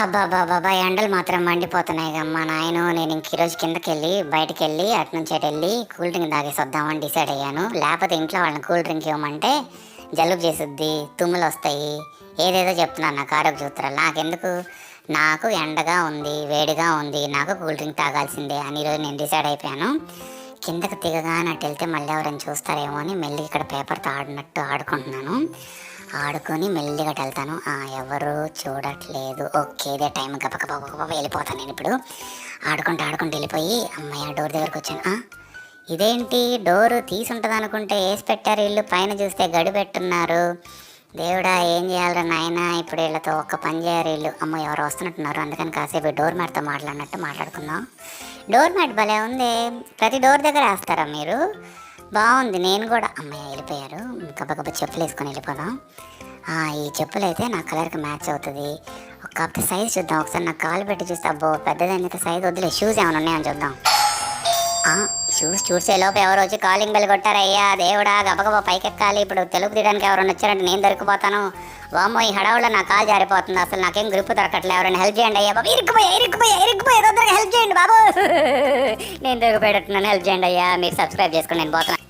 అబ్బాబాబాబా ఎండలు మాత్రం మండిపోతున్నాయి అమ్మా నాయన. నేను ఇంక ఈరోజు కిందకి వెళ్ళి బయటకు వెళ్ళి అటు నుంచి అటు వెళ్ళి కూల్ డ్రింక్ తాగేసి వద్దామని డిసైడ్ అయ్యాను. లేకపోతే ఇంట్లో వాళ్ళని కూల్ డ్రింక్ ఇవ్వమంటే జలుబు చేసిద్ది తుమ్ములు వస్తాయి ఏదేదో చెప్తున్నాను నాకు ఆరోగ్య సూత్రాలు. నాకెందుకు? నాకు ఎండగా ఉంది వేడిగా ఉంది నాకు కూల్ డ్రింక్ తాగాల్సిందే అని ఈరోజు నేను డిసైడ్ అయిపోయాను. కిందకి దిగగా అటు వెళ్తే మళ్ళీ ఎవరైనా చూస్తారేమో అని మెల్లి ఇక్కడ పేపర్తో ఆడినట్టు ఆడుకుంటున్నాను. ఆడుకొని మెల్లిగా వెళ్తాను. ఎవరు చూడట్లేదు. ఓకే ఇదే టైం గపక వెళ్ళిపోతాను నేను ఇప్పుడు. ఆడుకుంటూ ఆడుకుంటూ వెళ్ళిపోయి అమ్మాయి డోర్ దగ్గరకు వచ్చాను. ఇదేంటి? డోరు తీసుంటుంది అనుకుంటే వేసి పెట్టారు. ఇల్లు పైన చూస్తే గడి పెట్టున్నారు. దేవుడా ఏం చేయాలరా నాయన? ఇప్పుడు వీళ్ళతో ఒక్క పని చేయరు వీళ్ళు. అమ్మ ఎవరు వస్తున్నట్టున్నారు. అందుకని కాసేపు డోర్ మ్యాట్తో మాట్లాడినట్టు మాట్లాడుకుందాం. డోర్ మ్యాట్ భలే ఉంది. ప్రతి డోర్ దగ్గర వేస్తారా మీరు? బాగుంది నేను కూడా. అమ్మాయి వెళ్ళిపోయారు. గబగబ చెప్పులు వేసుకొని వెళ్ళిపోదాం. ఆ, ఈ చెప్పులు అయితే నా కలర్కి మ్యాచ్ అవుతుంది. కాకపోతే సైజ్ చూద్దాం. ఒకసారి నాకు కాలు పెట్టి చూస్తే అబ్బో పెద్దదాన్ని అయితే సైజ్ వద్దులే. షూస్ ఏమైనా ఉన్నాయని చూద్దాం. ఆ, షూస్ చూసే లోపు ఎవరు వచ్చి కాలింగ్ బెల్ కొట్టారయ్యా దేవుడా గబగబా పైకెక్కాలి. ఇప్పుడు తెలుగు తీయడానికి ఎవరైనా వచ్చారంటే నేను దొరికిపోతాను. వామ్మో ఈ హడావులో నా కాలు జారిపోతుంది. అసలు నాకేం గ్రూప్ దొరకట్లే. ఎవరైనా హెల్ప్ చేయండి అయ్యా బాబు. ఇరుక్కుపోయా ఇరుక్కుపోయా ఇరుక్కుపోయా. హెల్ప్ చేయండి బాబు. నేను దొరికిపోయేటట్టున్నాను హెల్ప్ చేయండి అయ్యా. మీరు సబ్స్క్రైబ్ చేసుకోండి. నేను పోతున్నాను